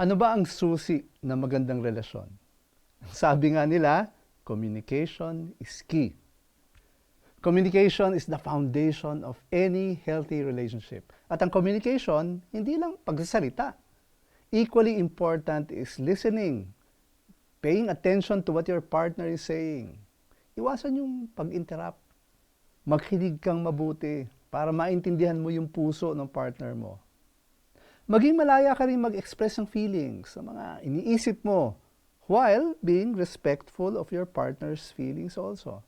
Ano ba ang susi ng magandang relasyon? Sabi nga nila, communication is key. Communication is the foundation of any healthy relationship. At ang communication, hindi lang pagsasalita. Equally important is listening, paying attention to what your partner is saying. Iwasan yung pag-interrupt. Magkinig kang mabuti para maintindihan mo yung puso ng partner mo. Maging malaya ka rin mag-express ng feelings sa mga iniisip mo while being respectful of your partner's feelings also.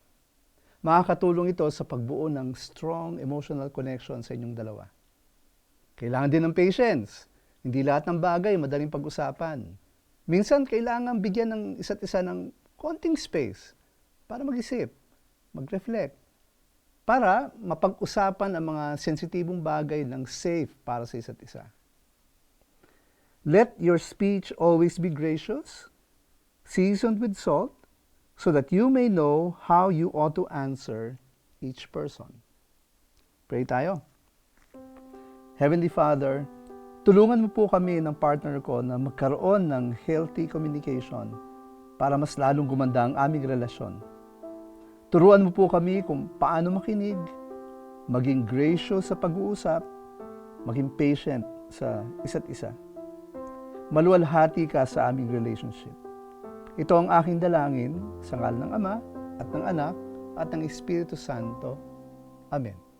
Makakatulong ito sa pagbuo ng strong emotional connection sa inyong dalawa. Kailangan din ng patience. Hindi lahat ng bagay madaling pag-usapan. Minsan, kailangan bigyan ng isa't isa ng konting space para mag-isip, mag-reflect, para mapag-usapan ang mga sensitibong bagay ng safe para sa isa't isa. Let your speech always be gracious, seasoned with salt, so that you may know how you ought to answer each person. Pray tayo. Heavenly Father, tulungan mo po kami ng partner ko na magkaroon ng healthy communication para mas lalong gumanda ang aming relasyon. Turuan mo po kami kung paano makinig, maging gracious sa pag-uusap, maging patient sa isa't isa. Maluwalhati ka sa aming relationship. Ito ang aking dalangin sa ngal ng Ama at ng Anak at ng Espiritu Santo. Amen.